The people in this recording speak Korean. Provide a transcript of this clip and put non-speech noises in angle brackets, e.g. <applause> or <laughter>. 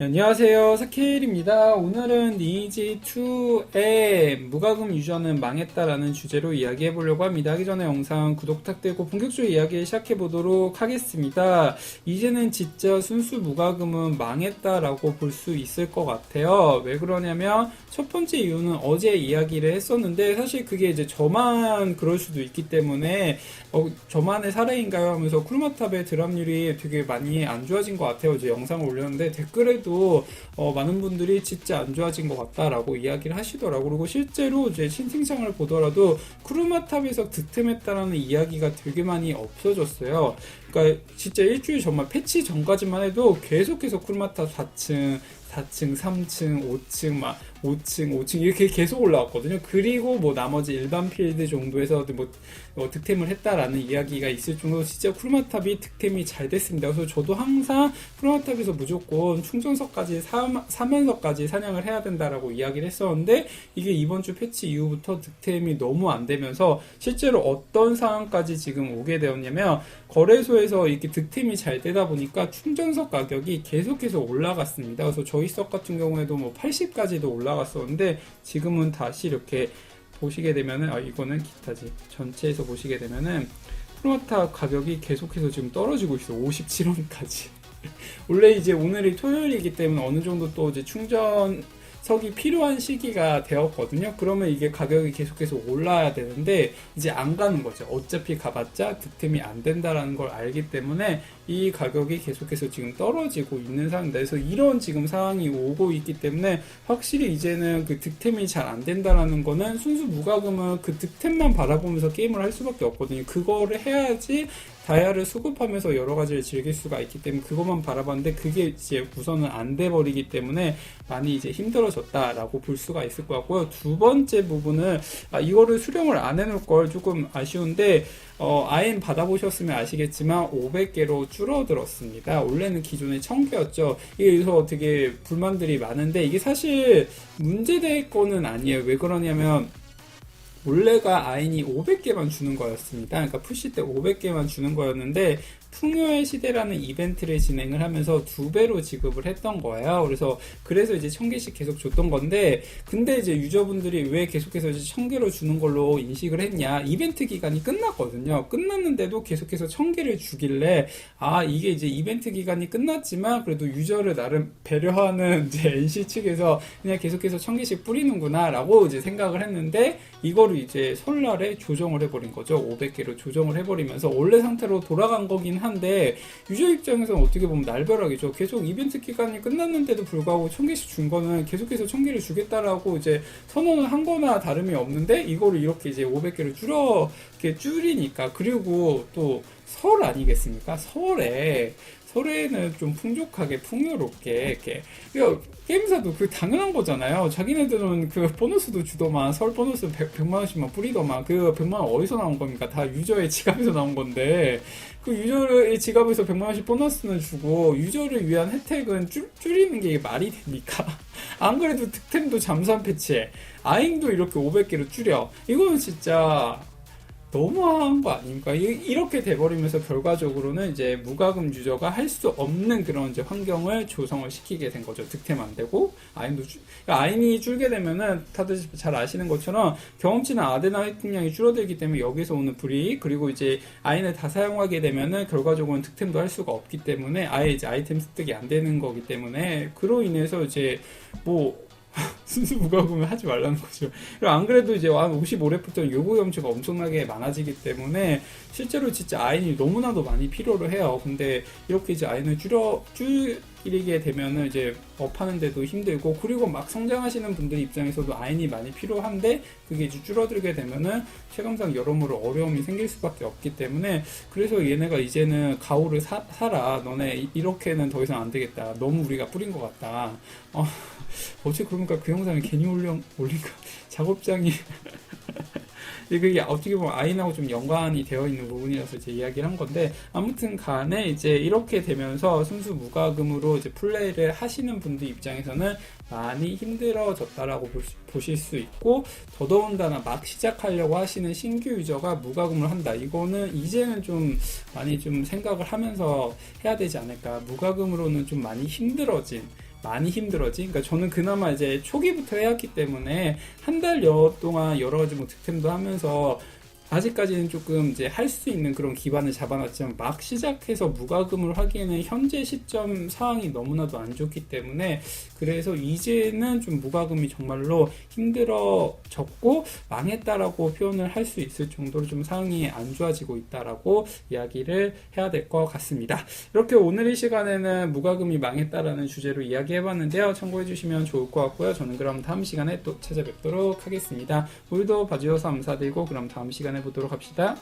안녕하세요. 사케일입니다. 오늘은 니지2의 무과금 유저는 망했다라는 주제로 이야기해 보려고 합니다. 하기 전에 영상 구독 부탁드리고 본격적으로 이야기 시작해 보도록 하겠습니다. 이제는 진짜 순수 무과금은 망했다라고 볼 수 있을 것 같아요. 왜 그러냐면 첫 번째 이유는 어제 이야기를 했었는데 사실 그게 이제 저만 그럴 수도 있기 때문에 어, 저만의 사례인가요? 하면서 쿠르마탑의 드랍률이 되게 많이 안 좋아진 것 같아요. 이제 영상을 올렸는데 댓글에도 어, 많은 분들이 진짜 안 좋아진 것 같다라고 이야기를 하시더라고요. 그리고 실제로 이제 신팅창을 보더라도 크루마탑에서 득템했다라는 이야기가 되게 많이 없어졌어요. 그러니까 진짜 일주일 전만 패치 전까지만 해도 계속해서 크루마탑 4층 4층, 3층, 5층, 막 5층, 5층 이렇게 계속 올라왔거든요. 그리고 뭐 나머지 일반 필드 정도에서 뭐 어, 득템을 했다라는 이야기가 있을 정도로 진짜 쿠르마탑이 득템이 잘 됐습니다. 그래서 저도 항상 쿠르마탑에서 무조건 충전석까지 사, 사면석까지 사냥을 해야 된다라고 이야기를 했었는데 이게 이번 주 패치 이후부터 득템이 너무 안 되면서 실제로 어떤 상황까지 지금 오게 되었냐면 거래소에 서 이렇게 득템이 잘 되다 보니까 충전석 가격이 계속해서 올라갔습니다. 그래서 저희 석 같은 경우에도 뭐 80까지도 올라갔었는데 지금은 다시 이렇게 보시게 되면은 아 이거는 기타지 전체에서 보시게 되면은 프로마타 가격이 계속해서 지금 떨어지고 있어 57원까지 <laughs> 원래 이제 오늘이 토요일이기 때문에 어느 정도 또 이제 충전 석이 필요한 시기가 되었거든요. 그러면 이게 가격이 계속해서 올라야 되는데 이제 안 가는 거죠. 어차피 가봤자 득템이 안 된다라는 걸 알기 때문에 이 가격이 계속해서 지금 떨어지고 있는 상황입니다. 그래서 이런 지금 상황이 오고 있기 때문에 확실히 이제는 그 득템이 잘 안 된다라는 거는 순수 무과금은 그 득템만 바라보면서 게임을 할 수밖에 없거든요. 그거를 해야지 다이아를 수급하면서 여러 가지를 즐길 수가 있기 때문에 그것만 바라봤는데 그게 이제 우선은 안 돼 버리기 때문에 많이 이제 힘들어졌다라고 볼 수가 있을 것 같고요. 두 번째 부분은 아, 이거를 수령을 안 해놓을 걸 조금 아쉬운데 어, 아임 받아보셨으면 아시겠지만 500개로 줄어들었습니다. 원래는 기존에 1000개였죠. 그래서 되게 불만들이 많은데 이게 사실 문제될 거는 아니에요. 왜 그러냐면 원래가 아인이 500개만 주는 거였습니다. 그러니까 푸시 때 500개만 주는 거였는데 풍요의 시대라는 이벤트를 진행을 하면서 두 배로 지급을 했던 거예요. 그래서 그래서 이제 천 개씩 계속 줬던 건데 근데 이제 유저분들이 왜 계속해서 이제 천 개로 주는 걸로 인식을 했냐? 이벤트 기간이 끝났거든요. 끝났는데도 계속해서 천 개를 주길래 아 이게 이제 이벤트 기간이 끝났지만 그래도 유저를 나름 배려하는 <laughs> 이제 NC 측에서 그냥 계속해서 천 개씩 뿌리는구나라고 이제 생각을 했는데 이거를 이제 설날에 조정을 해버린 거죠. 500개로 조정을 해버리면서 원래 상태로 돌아간 거긴 한데 유저 입장에서는 어떻게 보면 날벼락이죠. 계속 이벤트 기간이 끝났는데도 불구하고 천 개씩 준 거는 계속해서 천 개를 주겠다라고 이제 선언을 한 거나 다름이 없는데 이거를 이렇게 이제 500개를 줄여 이렇게 줄이니까 그리고 또 설 아니겠습니까? 설에 설에는 좀 풍족하게 풍요롭게 이렇게 게임사도 그 당연한 거잖아요. 자기네들은 그 보너스도 주더만 설 보너스 100, 100 만 원씩만 뿌리더만 그 100만 원 어디서 나온 겁니까? 다 유저의 <laughs> 지갑에서 나온 건데 그 유저의 지갑에서 100만 원씩 보너스는 주고 유저를 위한 혜택은 줄, 줄이는 게 말이 됩니까? <laughs> 안 그래도 득템도 잠수한 패치에 아잉도 이렇게 500개로 줄여 이거는 진짜 너무한 거? 이- 이렇게 돼버리면서 결과적으로는 이제 무과금 유저가 할 수 없는 그런 이제 환경을 조성을 시키게 된 거죠. 득템 안 되고 아인도 줄- 그러니까 아인이 줄게 되면은 다들 잘 아시는 것처럼 경험치나 아데나 획득량이 줄어들기 때문에 여기서 오는 불이익 그리고 이제 아인을 다 사용하게 되면은 결과적으로는 득템도 할 수가 없기 때문에 아예 이제 아이템 습득이 안 되는 거기 때문에 그로 인해서 이제 뭐 순수 무과금을 하지 말라는 거죠. 안 그래도 이제 한 55렙부터 요구 점수가 엄청나게 많아지기 때문에 실제로 진짜 아인이 너무나도 많이 필요로 해요. 근데 이렇게 이제 아인을 줄여 줄 이게 되면은 이제 업하는데도 힘들고 그리고 막 성장하시는 분들 입장에서도 아인이 많이 필요한데 그게 이제 줄어들게 되면은 체감상 여러모로 어려움이 생길 수밖에 없기 때문에 그래서 얘네가 이제는 가오를 사, 사라. 너네 이- 이렇게는 더 이상 안 되겠다. 너무 우리가 뿌린 것 같다. 어, 어째 그러니까 그 영상을 괜히 올려 올린 거 작업장이 <laughs> <laughs> 근데 그게 어떻게 보면 아인하고 좀 연관이 되어 있는 부분이라서 이제 이야기를 한 건데 아무튼 간에 이제 이렇게 되면서 순수 무과금으로 이제 플레이를 하시는 분들 입장에서는 많이 힘들어졌다라고 보실 수 있고 더더군다나 막 시작하려고 하시는 신규 유저가 무과금을 한다. 이거는 이제는 좀 많이 좀 생각을 하면서 해야 되지 않을까. 무과금으로는 좀 많이 힘들어진 많이 힘들어진. 그러니까 저는 그나마 이제 초기부터 해왔기 때문에 한 달여 동안 여러 가지 뭐 득템도 하면서 아직까지는 조금 이제 할 수 있는 그런 기반을 잡아놨지만 막 시작해서 무과금을 하기에는 현재 시점 상황이 너무나도 안 좋기 때문에 그래서 이제는 좀 무과금이 정말로 힘들어졌고 망했다라고 표현을 할 수 있을 정도로 좀 상황이 안 좋아지고 있다라고 이야기를 해야 될 것 같습니다. 이렇게 오늘 이 시간에는 무과금이 망했다라는 주제로 이야기해봤는데요. 참고해 주시면 좋을 것 같고요. 저는 그럼 다음 시간에 또 찾아뵙도록 하겠습니다. 오늘도 봐주셔서 감사드리고 그럼 다음 시간에 보도록 합시다.